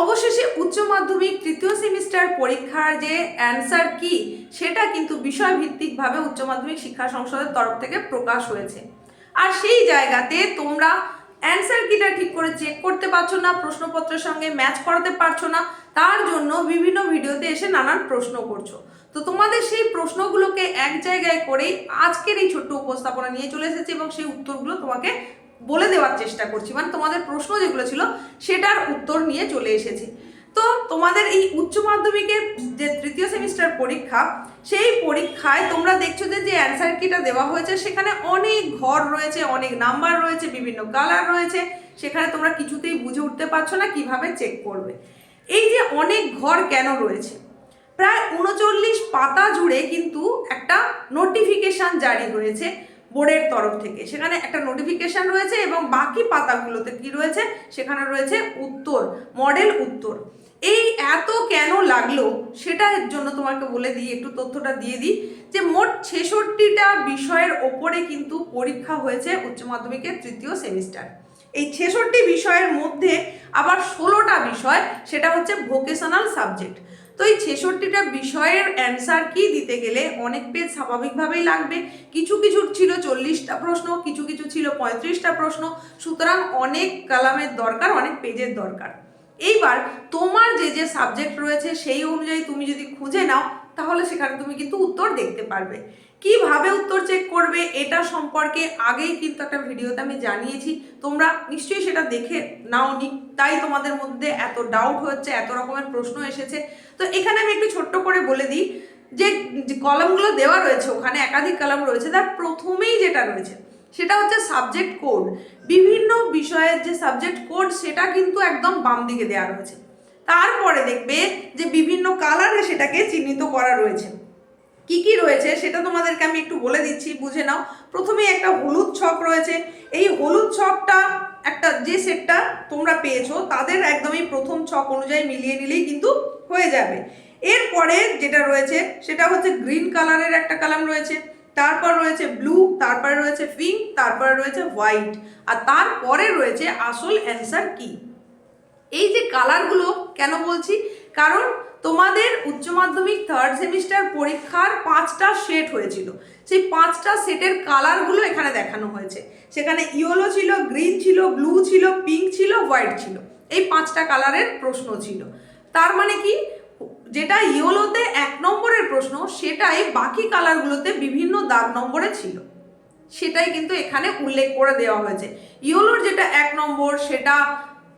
অবশেষে উচ্চ মাধ্যমিক তৃতীয় সেমিস্টার পরীক্ষার যে অ্যান্সার কি, সেটা কিন্তু বিষয়ভিত্তিকভাবে উচ্চ মাধ্যমিক শিক্ষা সংসদের তরফ থেকে প্রকাশ হয়েছে। আর সেই জায়গাতে তোমরা অ্যান্সার কিটা ঠিক করে চেক করতে পারছ না, প্রশ্নপত্রের সঙ্গে ম্যাচ করাতে পারছ না, তার জন্য বিভিন্ন ভিডিওতে এসে নানান প্রশ্ন করছ। তো তোমাদের সেই প্রশ্নগুলোকে এক জায়গায় করেই আজকের এই ছোট্ট উপস্থাপনা নিয়ে চলে এসেছি এবং সেই উত্তরগুলো তোমাকে বলে দেওয়ার চেষ্টা করছি। মানে তোমাদের প্রশ্ন যেগুলো ছিল, সেটার উত্তর নিয়ে চলে এসেছি। তো তোমাদের এই উচ্চ মাধ্যমিকের যে তৃতীয় সেমিস্টার পরীক্ষা, সেই পরীক্ষায় তোমরা দেখছ যে যে অ্যান্সার কিটা দেওয়া হয়েছে, সেখানে অনেক ঘর রয়েছে, অনেক নাম্বার রয়েছে, বিভিন্ন কালার রয়েছে, সেখানে তোমরা কিছুতেই বুঝে উঠতে পারছ না কীভাবে চেক করবে। এই যে অনেক ঘর কেন রয়েছে? প্রায় উনচল্লিশ পাতা জুড়ে কিন্তু একটা নোটিফিকেশন জারি হয়েছে। বোর্ডের তরফ থেকে। সেখানে একটা নোটিফিকেশন রয়েছে এবং বাকি পাতাগুলোতে কি রয়েছে? সেখানে রয়েছে উত্তর মডেল উত্তর। এই এত কেন লাগল সেটার জন্য তোমাকে বলে দিই, একটু তথ্যটা দিয়ে দিই, যে মোট ছেষট্টিটা বিষয়ের ওপরে কিন্তু পরীক্ষা হয়েছে উচ্চ মাধ্যমিকের তৃতীয় সেমিস্টার। এই ছেষট্টি বিষয়ের মধ্যে আবার ষোলোটা বিষয়, সেটা হচ্ছে ভোকেশনাল সাবজেক্ট তো এই ছেষট্টিটা বিষয়ের অ্যান্সার কি দিতে গেলে অনেক পেজ স্বাভাবিকভাবেই লাগবে। কিছু কিছু ছিল চল্লিশটা প্রশ্ন, কিছু কিছু ছিল পঁয়ত্রিশটা প্রশ্ন। সুতরাং অনেক কালামের দরকার, অনেক পেজের দরকার। এইবার তোমার যে যে সাবজেক্ট রয়েছে সেই অনুযায়ী তুমি যদি খুঁজে নাও, তাহলে সেখানে তুমি কিন্তু উত্তর দেখতে পারবে। কীভাবে উত্তর চেক করবে এটা সম্পর্কে আগেই কিন্তু একটা ভিডিওতে আমি জানিয়েছি। তোমরা নিশ্চয়ই সেটা দেখে নাও নাওনি, তাই তোমাদের মধ্যে এত ডাউট হচ্ছে, এত রকমের প্রশ্ন এসেছে। তো এখানে আমি একটু ছোট্ট করে বলে দিই, যে কলামগুলো দেওয়া রয়েছে, ওখানে একাধিক কলাম রয়েছে, তার প্রথমেই যেটা রয়েছে, সেটা হচ্ছে সাবজেক্ট কোড বিভিন্ন বিষয়ের যে সাবজেক্ট কোড সেটা কিন্তু একদম বাম দিকে দেওয়া রয়েছে। তারপরে দেখবে যে বিভিন্ন কালারে সেটাকে চিহ্নিত করা রয়েছে। কি কি রয়েছে সেটা তোমাদেরকে আমি একটু বলে দিচ্ছি, বুঝে নাও। প্রথমেই একটা হলুদ ছক রয়েছে। এই হলুদ ছকটা একটা যে সেটটা তোমরা পেয়েছ, তাদের একদমই প্রথম ছক অনুযায়ী মিলিয়ে নিলেই কিন্তু হয়ে যাবে। এরপরে যেটা রয়েছে, সেটা হচ্ছে গ্রিন কালারের একটা কালাম রয়েছে। তারপর রয়েছে ব্লু, তারপরে রয়েছে পিঙ্ক, তারপরে রয়েছে হোয়াইট। আর তারপরে রয়েছে আসল অ্যান্সার কি? এই যে কালারগুলো কেন বলছি? কারণ তোমাদের উচ্চ মাধ্যমিক থার্ড সেমিস্টার পরীক্ষার পাঁচটা সেট হয়েছিল। সেই পাঁচটা সেটের কালারগুলো এখানে দেখানো হয়েছে। সেখানে ইয়েলো ছিল গ্রিন ছিল ব্লু ছিল পিঙ্ক ছিল হোয়াইট ছিল। এই পাঁচটা কালারের প্রশ্ন ছিল। তার মানে কি? যেটা ইয়েলোতে এক নম্বরের প্রশ্ন, সেটাই বাকি কালারগুলোতে বিভিন্ন দাগ নম্বরে ছিল। সেটাই কিন্তু এখানে উল্লেখ করে দেওয়া হয়েছে। ইয়েলোর যেটা এক নম্বর, সেটা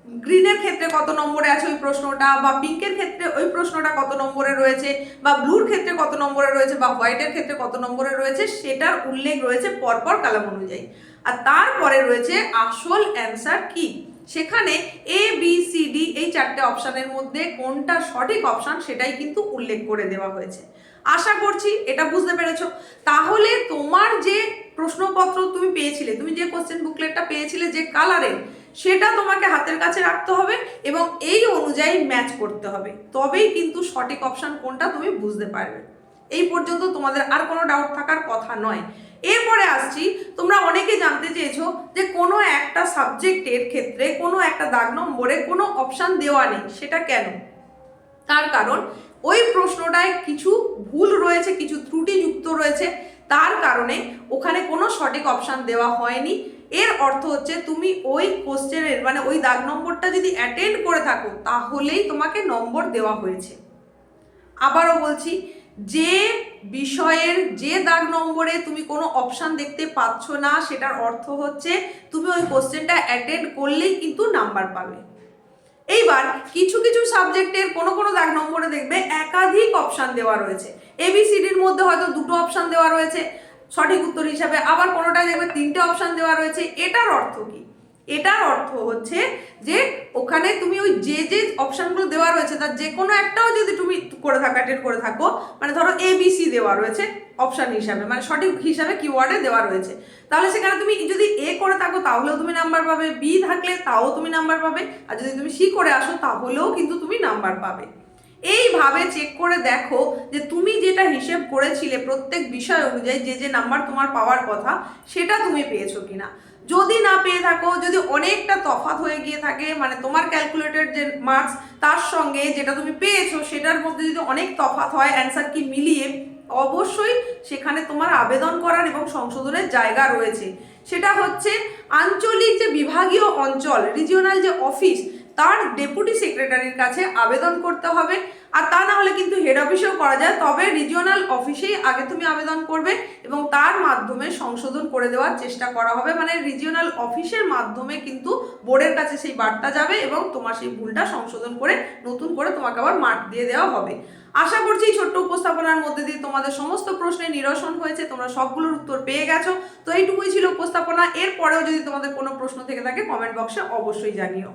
গ্রিনের ক্ষেত্রে কত নম্বরে আছে ওই প্রশ্নটা? বা পিঙ্কের ক্ষেত্রে ওই প্রশ্নটা কত নম্বরে রয়েছে? বা ব্লুর ক্ষেত্রে কত নম্বরে রয়েছে? বা হোয়াইটের ক্ষেত্রে কত নম্বরে রয়েছে? সেটার উল্লেখ রয়েছে পরপর কালাম অনুযায়ী। আর তারপরে রয়েছে আসল অ্যান্সার কি? সেখানে এ বি সি ডি এই চারটে অপশানের মধ্যে কোনটা সঠিক অপশান সেটাই কিন্তু উল্লেখ করে দেওয়া হয়েছে। আশা করছি এটা বুঝতে পেরেছ। তাহলে তোমার যে প্রশ্নপত্র তুমি পেয়েছিলে, তুমি যে কোশ্চেন বুকলেটটা পেয়েছিলে যে কালারের সেটা তোমাকে হাতের কাছে রাখতে হবে এবং এই অনুযায়ী ম্যাচ করতে হবে। তবেই কিন্তু সঠিক অপশান কোনটা তুমি বুঝতে পারবে। এই পর্যন্ত তোমাদের আর কোনো ডাউট থাকার কথা নয়। এরপরে আসছি, তোমরা অনেকে জানতে চেয়েছো যে কোনো একটা সাবজেক্টের ক্ষেত্রে কোনো একটা দাগ নম্বরে কোনো অপশান দেওয়া নেই, সেটা কেন? তার কারণ, ওই প্রশ্নটায় কিছু ভুল রয়েছে, কিছু ত্রুটিযুক্ত রয়েছে। তার কারণে ওখানে কোনো সঠিক অপশান দেওয়া হয়নি। এর অর্থ হচ্ছে তুমি ওই কোশ্চেনের মানে ওই দাগ নম্বরটা যদি অ্যাটেন্ড করে থাকো, তাহলেই তোমাকে নম্বর দেওয়া হয়েছে। আবারও বলছি, যে বিষয়ের যে দাগ নম্বরে তুমি কোনো অপশান দেখতে পাচ্ছ না, সেটার অর্থ হচ্ছে তুমি ওই কোশ্চেনটা অ্যাটেন্ড করলেই কিন্তু নাম্বার পাবে। এইবার কিছু কিছু সাবজেক্টের কোনো কোনো দাগ নম্বরে দেখবে একাধিক অপশান দেওয়া রয়েছে। এবিসিডির মধ্যে হয়তো দুটো অপশান দেওয়া রয়েছে। সঠিক উত্তর হিসাবে আবার কোনোটায় দেখবে তিনটে অপশান দেওয়া রয়েছে। এটার অর্থ কি? এটার অর্থ হচ্ছে যে ওখানে তুমি ওই যে যে অপশানগুলো দেওয়া রয়েছে, তার যে কোনো একটাও যদি তুমি করে থাকো অ্যাটেন্ড করে থাকো মানে ধরো এ বি সি দেওয়া রয়েছে অপশান হিসাবে মানে সঠিক হিসাবে কিওয়ার্ডে দেওয়া রয়েছে। তাহলে সেখানে তুমি যদি এ করে থাকো, তাহলেও তুমি নাম্বার পাবে। বি থাকলে তাও তুমি নাম্বার পাবে। আর যদি তুমি সি করে আসো, তাহলেও কিন্তু তুমি নাম্বার পাবে। এইভাবে চেক করে দেখো যে তুমি যেটা হিসেব করেছিলে প্রত্যেক বিষয় অনুযায়ী যে যে নাম্বার তোমার পাওয়ার কথা, সেটা তুমি পেয়েছ কিনা। যদি না পেয়ে থাকো, যদি অনেকটা তফাৎ হয়ে গিয়ে থাকে মানে তোমার ক্যালকুলেটেড যে মার্কস তার সঙ্গে যেটা তুমি পেয়েছ, সেটার মধ্যে যদি অনেক তফাৎ হয় অ্যান্সার কি মিলিয়ে, অবশ্যই সেখানে তোমার আবেদন করার এবং সংশোধনের জায়গা রয়েছে। সেটা হচ্ছে আঞ্চলিক যে বিভাগীয় অঞ্চল রিজিওনাল যে অফিস তার ডেপুটি সেক্রেটারির কাছে আবেদন করতে হবে। আর তা না হলে কিন্তু হেড অফিসেও করা যায়। তবে রিজিওনাল অফিসেই আগে তুমি আবেদন করবে এবং তার মাধ্যমে সংশোধন করে দেওয়ার চেষ্টা করা হবে। মানে রিজিওনাল অফিসের মাধ্যমে কিন্তু বোর্ডের কাছে সেই বার্তা যাবে এবং তোমার সেই ভুলটা সংশোধন করে নতুন করে তোমাকে আবার মার্ক দিয়ে দেওয়া হবে। আশা করছি ছোট্ট উপস্থাপনার মধ্যে দিয়ে তোমাদের সমস্ত প্রশ্নের নিরসন হয়েছে। তোমরা সবগুলোর উত্তর পেয়ে গেছো। তো এইটুকুই ছিল উপস্থাপনা। এরপরেও যদি তোমাদের কোনো প্রশ্ন থেকে থাকে কমেন্ট বক্সে অবশ্যই জানিও।